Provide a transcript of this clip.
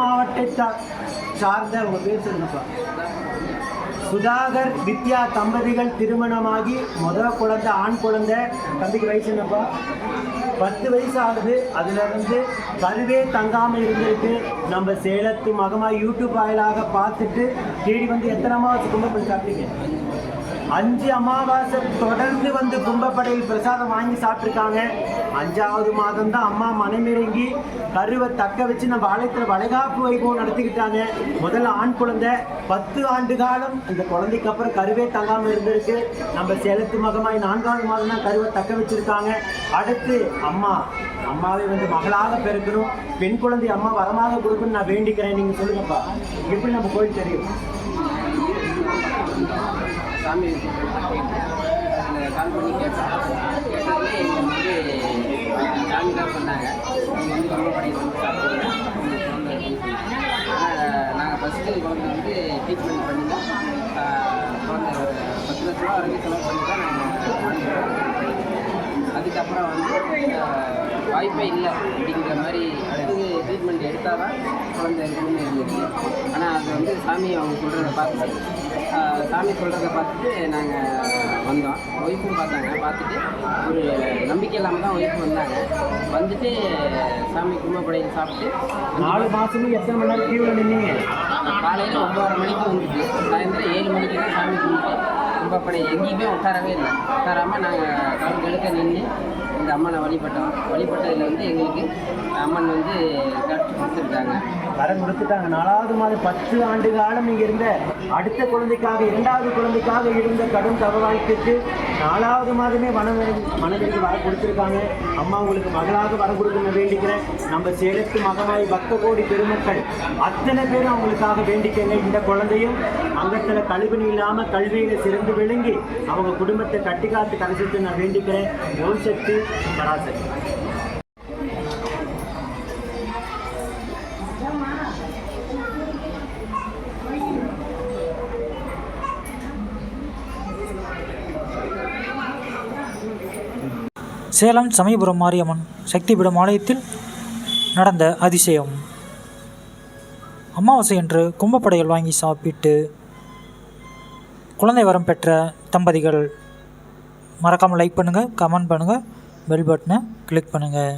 மாவட்டத்தை சார்ந்த அவங்க பேர் சுதாகர் வித்யா தம்பதிகள் திருமணமாகி முதல் குழந்தை ஆண் குழந்தை தம்பிக்கு வயசு என்னப்பா? பத்து வயசு ஆகுது. அதுல இருந்து கருவே தங்காமல் இருந்திருக்கு. நம்ம சேலத்து மகமாக யூடியூப் வாயிலாக பார்த்துட்டு தேடி வந்து எத்தனை அமாவாசை கும்பப்படி சாப்பிட்டீங்க? அஞ்சு அமாவாசை தொடர்ந்து வந்து கும்பப்படையில் பிரசாதம் வாங்கி சாப்பிட்ருக்காங்க அஞ்சாவது மாதம் தான் அம்மா மனமிறங்கி கருவை தக்க வச்சு நம்ம ஆலயத்தில் வளைகாப்பு வைபவம் நடத்திக்கிட்டாங்க. முதல்ல ஆண் குழந்தை பத்து ஆண்டு காலம் இந்த குழந்தைக்கு அப்புறம் கருவே தங்காமல் இருந்திருக்கு. நம்ம சேலத்து மகமாய் நான்காவது மாதம் தான் கருவை தக்க வச்சுருக்காங்க. அடுத்து அம்மா அம்மாவை வந்து மகளாக பெருக்கணும். பெண் குழந்தை அம்மா வரமாக கொடுக்கணும்னு நான் வேண்டிக்கிறேன். நீங்கள் சொல்லுங்கப்பா. எப்படி நம்ம கோயில் தெரியும்? சாமி அதில் கால் பண்ணி கேட்டோம் கேட்டதுல வந்து சாமி தான் சொன்னாங்க நீங்கள் வந்து கும்பப்படை சாப்பிடுங்க நாங்கள் ஃபஸ்ட்டு குழந்தை வந்து ட்ரீட்மெண்ட் பண்ணி தான் குழந்தை ஒரு பத்து லட்ச ரூபா வரைக்கும் செலவு பண்ணி தான் நாங்கள் அதுக்கப்புறம் வந்து வாய்ப்பே இல்லை அப்படிங்கிற மாதிரி அடுத்தது ட்ரீட்மெண்ட் எடுத்தால் தான் குழந்தை இருக்கணும்னு இருந்துச்சு ஆனால் அது வந்து சாமி அவங்க சொல்கிறத பார்த்துட்டு சாமி சொல்கிறத பார்த்துட்டு நாங்கள் வந்தோம். ஒய்ஃபும் பார்த்தாங்க. பார்த்துட்டு ஒரு நம்பிக்கை இல்லாமல் தான் ஒய்ஃப் வந்தாங்க. வந்துட்டு சாமி கும்பப்படையில் சாப்பிட்டு நாலு மாசமும் எத்தனை மணி நேரம் நின்னீங்க? காலையில் ஒம்பதரை மணிக்கு வந்துட்டு சாயந்தரம் ஏழு மணிக்கு தான் சாமி கும்பிட்டு எங்கேயுமே உட்காரவே இல்லை. உட்காராமல் நாங்கள் கால் கழுக்க நின்று இந்த அம்மனை வழிபட்டோம். வழிபட்டதில் வந்து எங்களுக்கு அம்மன் வந்து கட்டு கொடுத்துருக்காங்க. கடன் கொடுத்துட்டாங்க. நாலாவது மாதம் பத்து ஆண்டு காலம் இங்கே இருந்த அடுத்த குழந்தைக்காக இரண்டாவது குழந்தைக்காக இருந்த கடும் தவவாய்ப்புக்கு நாலாவது மாதமே மனம் மனதிற்கு வர கொடுத்துருக்காங்க. அம்மா உங்களுக்கு மகளாக வர கொடுக்கணும் வேண்டிக்கிறேன். நம்ம சேலத்து மகமாய் பக்த கோடி பெருமக்கள் அத்தனை பேரும் அவங்களுக்காக வேண்டிக்கங்க. இந்த குழந்தையும் அங்கத்தில் கழிவுணி இல்லாமல் கல்வியில் சிறந்து விளங்கி அவங்க குடும்பத்தை கட்டி காத்து கடைசித்து நான் வேண்டிக்கிறேன். ஓம் சக்தி பராசக்தி சேலம் சமயபுரம் மாரியம்மன் சக்திபீடம் ஆலயத்தில் நடந்த அதிசயம். அமாவாசை என்று கும்பப்படைகள் வாங்கி சாப்பிட்டு குழந்தை வரம் பெற்ற தம்பதிகள் மறக்காமல் லைக் பண்ணுங்கள் கமெண்ட் பண்ணுங்கள் பெல் பட்டனை கிளிக் பண்ணுங்கள்